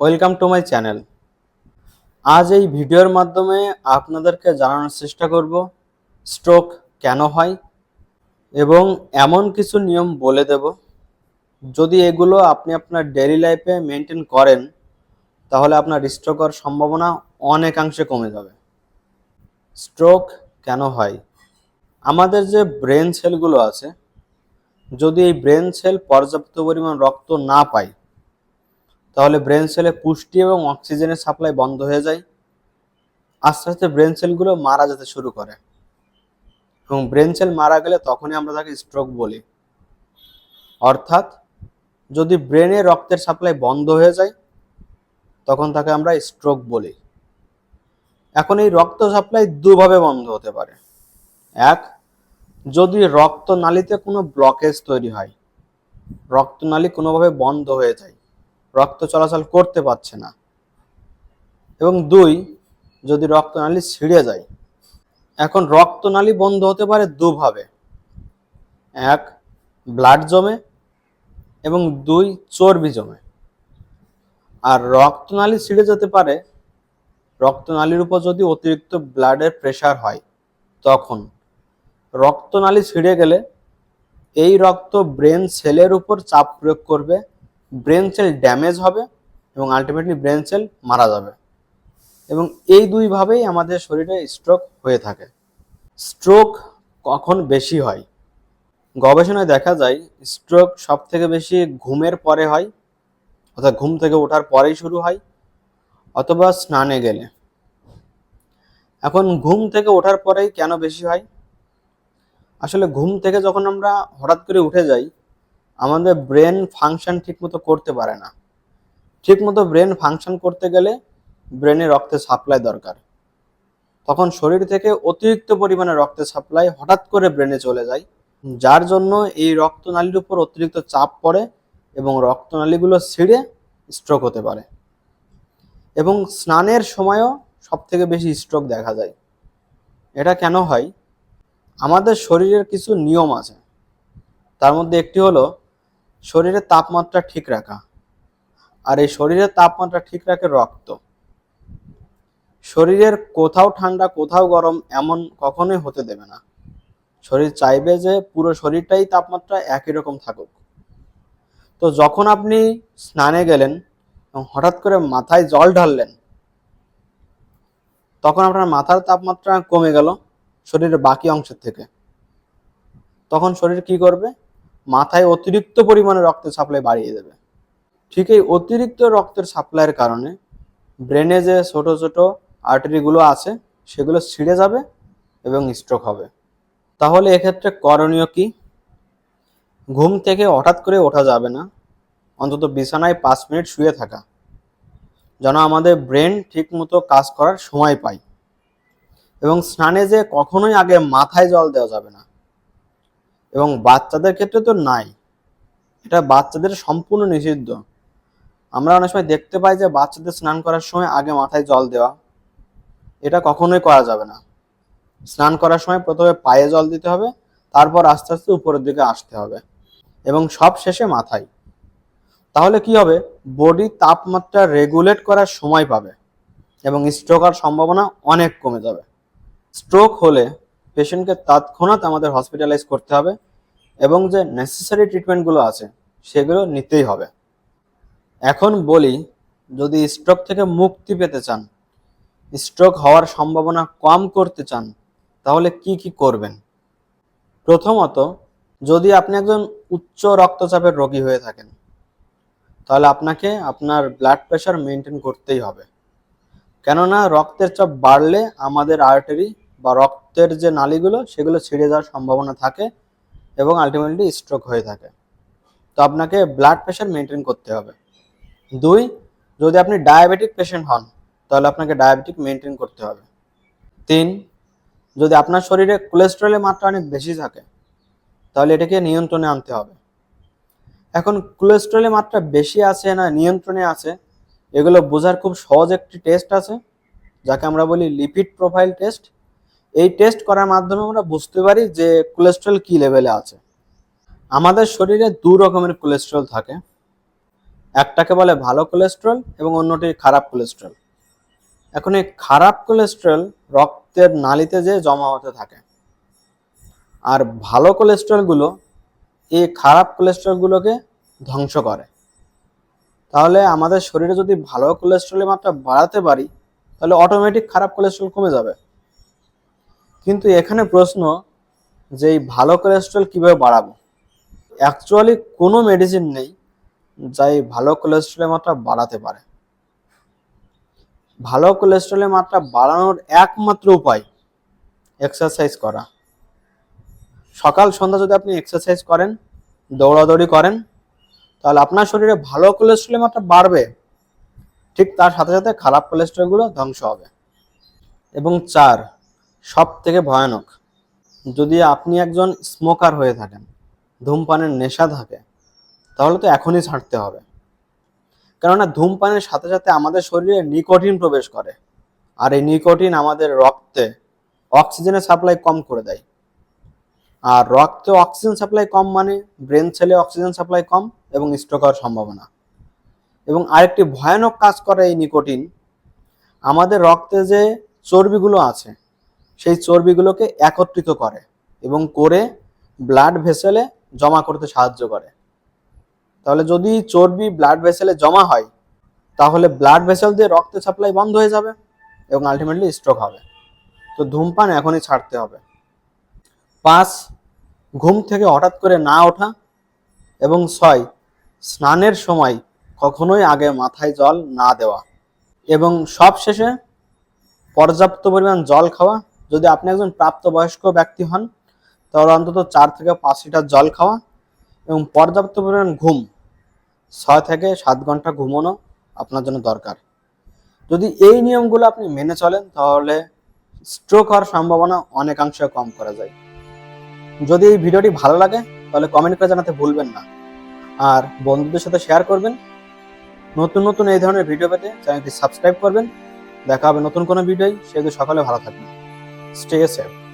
Welcome to my channel. আজ এই ভিডিওর মাধ্যমে আপনাদেরকে জানানোর চেষ্টা করব, স্ট্রোক কেন হয় এবং এমন কিছু নিয়ম বলে দেব। যদি এগুলো আপনি আপনার ডেইলি লাইফে মেনটেন করেন, তাহলে আপনার স্ট্রোক হওয়ার সম্ভাবনা অনেকাংশে কমে যাবে। স্ট্রোক কেন হয়? আমাদের যে ব্রেন সেলগুলো আছে, যদি এই ব্রেন সেল পর্যাপ্ত পরিমাণ রক্ত না পায় তাহলে ব্রেন সেলে পুষ্টি এবং অক্সিজেনের সাপ্লাই বন্ধ হয়ে যায়। আস্তে আস্তে ব্রেন সেলগুলো মারা যেতে শুরু করে। এবং ব্রেন সেল মারা গেলে তখনই আমরা তাকে স্ট্রোক বলি। অর্থাৎ যদি ব্রেনে রক্তের সাপ্লাই বন্ধ হয়ে যায়, তখন তাকে আমরা স্ট্রোক বলি। এখন এই রক্ত সাপ্লাই দুভাবে বন্ধ হতে পারে। এক, যদি রক্তনালীতে কোনো ব্লকেজ তৈরি হয়, রক্তনালী কোনোভাবে বন্ধ হয়ে যায় রক্ত চলাচল করতে পারছে না। এবং দুই, যদি রক্তনালী ছিঁড়ে যায়, এখন রক্তনালী বন্ধ হতে পারে দুভাবে। এক ব্লাড জমে এবং দুই, চর্বি জমে। আর রক্তনালী ছিঁড়ে যেতে পারে, রক্তনালীর উপর যদি অতিরিক্ত ব্লাডের প্রেশার হয়, তখন। রক্তনালী ছিঁড়ে গেলে এই রক্ত ব্রেন সেলের উপর চাপ প্রয়োগ করবে ব্রেন সেল ড্যামেজ হবে এবং আলটিমেটলি ব্রেন সেল মারা যাবে। এবং এই দুইভাবেই আমাদের শরীরে স্ট্রোক হয়ে থাকে। স্ট্রোক কখন বেশি হয়? গবেষণায় দেখা যায়, স্ট্রোক সব থেকে বেশি ঘুমের পরে হয়, অর্থাৎ ঘুম থেকে ওঠার পরেই শুরু হয়, অথবা স্নানে গেলে। এখন ঘুম থেকে ওঠার পরেই কেন বেশি হয়? আসলে ঘুম থেকে যখন আমরা হঠাৎ করে উঠে যাই আমাদের ব্রেন ফাংশন ঠিকমতো করতে পারে না। ঠিকমতো ব্রেন ফাংশন করতে গেলে ব্রেনে রক্তের সাপ্লাই দরকার। তখন শরীর থেকে অতিরিক্ত পরিমাণে রক্তের সাপ্লাই হঠাৎ করে ব্রেনে চলে যায়। যার জন্য এই রক্তনালীর উপর অতিরিক্ত চাপ পড়ে এবং রক্তনালীগুলো ছিঁড়ে স্ট্রোক হতে পারে। এবং স্নানের সময়ও সব থেকে বেশি স্ট্রোক দেখা যায়। এটা কেন হয়? আমাদের শরীরের কিছু নিয়ম আছে। তার মধ্যে একটি হলো শরীরের তাপমাত্রা ঠিক রাখা। আর এই শরীরের তাপমাত্রা ঠিক রাখে রক্ত। শরীরের কোথাও ঠান্ডা, কোথাও গরম এমন কখনোই হতে দেবে না। শরীর চাইবে যে পুরো শরীরটাই তাপমাত্রা একই রকম থাকুক। তো যখন আপনি স্নানে গেলেন এবং হঠাৎ করে মাথায় জল ঢাললেন, তখন আপনার মাথার তাপমাত্রা কমে গেল শরীরের বাকি অংশের থেকে। তখন শরীর কি করবে? মাথায় অতিরিক্ত পরিমাণে রক্তের সাপ্লাই বাড়িয়ে দেবে। ঠিক এই অতিরিক্ত রক্তের সাপ্লাইয়ের কারণে ব্রেনে যে ছোট ছোট আর্টারিগুলো আছে, সেগুলো ছিঁড়ে যাবে এবং স্ট্রোক হবে। তাহলে এক্ষেত্রে করণীয় কি? ঘুম থেকে হঠাৎ করে ওঠা যাবে না। অন্তত বিছানায় পাঁচ মিনিট শুয়ে থাকা। যেন আমাদের ব্রেন ঠিকমতো কাজ করার সময় পায়। এবং স্নানে যে কখনোই আগে মাথায় জল দেওয়া যাবে না। এবং বাচ্চাদের ক্ষেত্রে তো নাই। এটা বাচ্চাদের সম্পূর্ণ নিষিদ্ধ। আমরা অনেক সময় দেখতে পাই যে বাচ্চাদের স্নান করার সময় আগে মাথায় জল দেওয়া। এটা কখনোই করা যাবে না। স্নান করার সময় প্রথমে পায়ে জল দিতে হবে, তারপর আস্তে আস্তে উপরের দিকে আসতে হবে এবং সব শেষে মাথায়। তাহলে কি হবে? বডি তাপমাত্রা রেগুলেট করার সময় পাবে এবং স্ট্রোক হওয়ার সম্ভাবনা অনেক কমে যাবে। স্ট্রোক হলে পেশেন্টকে তৎক্ষণাৎ আমাদের হসপিটালাইজ করতে হবে এবং যে নেসেসারি ট্রিটমেন্টগুলো আছে, সেগুলো নিতেই হবে। এখন বলি, যদি স্ট্রোক থেকে মুক্তি পেতে চান স্ট্রোক হওয়ার সম্ভাবনা কম করতে চান, তাহলে কি কি করবেন? প্রথমত, যদি আপনি একজন উচ্চ রক্তচাপের রোগী হয়ে থাকেন, তাহলে আপনাকে আপনার ব্লাড প্রেশার মেনটেন করতেই হবে। কেননা, রক্তের চাপ বাড়লে আমাদের আর্টারি বা রক্তের যে নালীগুলো, সেগুলো ছিঁড়ে যাওয়ার সম্ভাবনা থাকে। এবং আলটিমেটলি স্ট্রোক হয়ে থাকে। তো আপনাকে ব্লাড প্রেশার মেনটেন করতে হবে। দুই, যদি আপনি ডায়াবেটিক পেশেন্ট হন, তাহলে আপনাকে ডায়াবেটিক মেনটেন করতে হবে। তিন, যদি আপনার শরীরে কোলেস্ট্রলের মাত্রা অনেক বেশি থাকে, তাহলে এটাকে নিয়ন্ত্রণে আনতে হবে। এখন কোলেস্ট্রলের মাত্রা বেশি আছে না নিয়ন্ত্রণে আছে, এগুলো বোঝার খুব সহজ একটি টেস্ট আছে, যাকে আমরা বলি লিপিড প্রোফাইল টেস্ট এই টেস্ট করার মাধ্যমে আমরা বুঝতে পারি যে কোলেস্ট্রল কি লেভেলে আছে। আমাদের শরীরে দু রকমের কোলেস্ট্রল থাকে। একটাকে বলে ভালো কোলেস্ট্রল এবং অন্যটি খারাপ কোলেস্ট্রল এখন এই খারাপ কোলেস্ট্রল রক্তের নালিতে যে জমা হতে থাকে, আর ভালো কোলেস্ট্রলগুলো এই খারাপ কোলেস্ট্রলগুলোকে ধ্বংস করে। তাহলে আমাদের শরীরে যদি ভালো কোলেস্ট্রলের মাত্রা বাড়াতে পারি, তাহলে অটোমেটিক খারাপ কোলেস্ট্রল কমে যাবে। কিন্তু এখানে প্রশ্ন যে এই ভালো কোলেস্ট্রল কীভাবে বাড়াবো? অ্যাকচুয়ালি কোনো মেডিসিন নেই যা এই ভালো কোলেস্ট্রলের মাত্রা বাড়াতে পারে। ভালো কোলেস্ট্রলের মাত্রা বাড়ানোর একমাত্র উপায় এক্সারসাইজ করা। সকাল সন্ধ্যা যদি আপনি এক্সারসাইজ করেন, দৌড়াদৌড়ি করেন, তাহলে আপনার শরীরে ভালো কোলেস্ট্রলের মাত্রা বাড়বে। ঠিক তার সাথে সাথে খারাপ কোলেস্ট্রলগুলো ধ্বংস হবে। এবং চার সব থেকে ভয়ানক। যদি আপনি একজন স্মোকার হয়ে থাকেন, ধূমপানের নেশা থাকে, তাহলে তো এখনই ছাড়তে হবে। কেননা ধূমপানের সাথে সাথে আমাদের শরীরে নিকোটিন প্রবেশ করে, আর এই নিকোটিন আমাদের রক্তে অক্সিজেনের সাপ্লাই কম করে দেয়। আর রক্তে অক্সিজেন সাপ্লাই কম মানে ব্রেন সেলে অক্সিজেন সাপ্লাই কম এবং স্ট্রোক হওয়ার সম্ভাবনা। এবং আরেকটি ভয়ানক কাজ করে এই নিকোটিন, আমাদের রক্তে যে চর্বিগুলো আছে সেই চর্বিগুলোকে একত্রিত করে এবং করে ব্লাড ভেসেলে জমা করতে সাহায্য করে। তাহলে যদি চর্বি ব্লাড ভেসেলে জমা হয়, তাহলে ব্লাড ভেসেল দিয়ে রক্তের সাপ্লাই বন্ধ হয়ে যাবে এবং আলটিমেটলি স্ট্রোক হবে। তো ধূমপান এখনই ছাড়তে হবে। পাঁচ, ঘুম থেকে হঠাৎ করে না ওঠা এবং ছয়, স্নানের সময় কখনোই আগে মাথায় জল না দেওয়া এবং সব শেষে পর্যাপ্ত পরিমাণ জল খাওয়া যদি আপনি একজন প্রাপ্তবয়স্ক ব্যক্তি হন, তাহলে অন্তত চার থেকে পাঁচ লিটার জল খাওয়া এবং পর্যাপ্ত পরিমাণ ঘুম, ছয় থেকে সাত ঘণ্টা ঘুমানো আপনার জন্য দরকার। যদি এই নিয়মগুলো আপনি মেনে চলেন, তাহলে স্ট্রোক হওয়ার সম্ভাবনা অনেকাংশে কম করা যায়। যদি এই ভিডিওটি ভালো লাগে, তাহলে কমেন্ট করে জানাতে ভুলবেন না। আর বন্ধুদের সাথে শেয়ার করবেন। নতুন নতুন এই ধরনের ভিডিও পেতে চ্যানেলটি সাবস্ক্রাইব করবেন। দেখা হবে নতুন কোনো ভিডিওই সেহেতু সকালে ভালো থাকবেন। Stay safe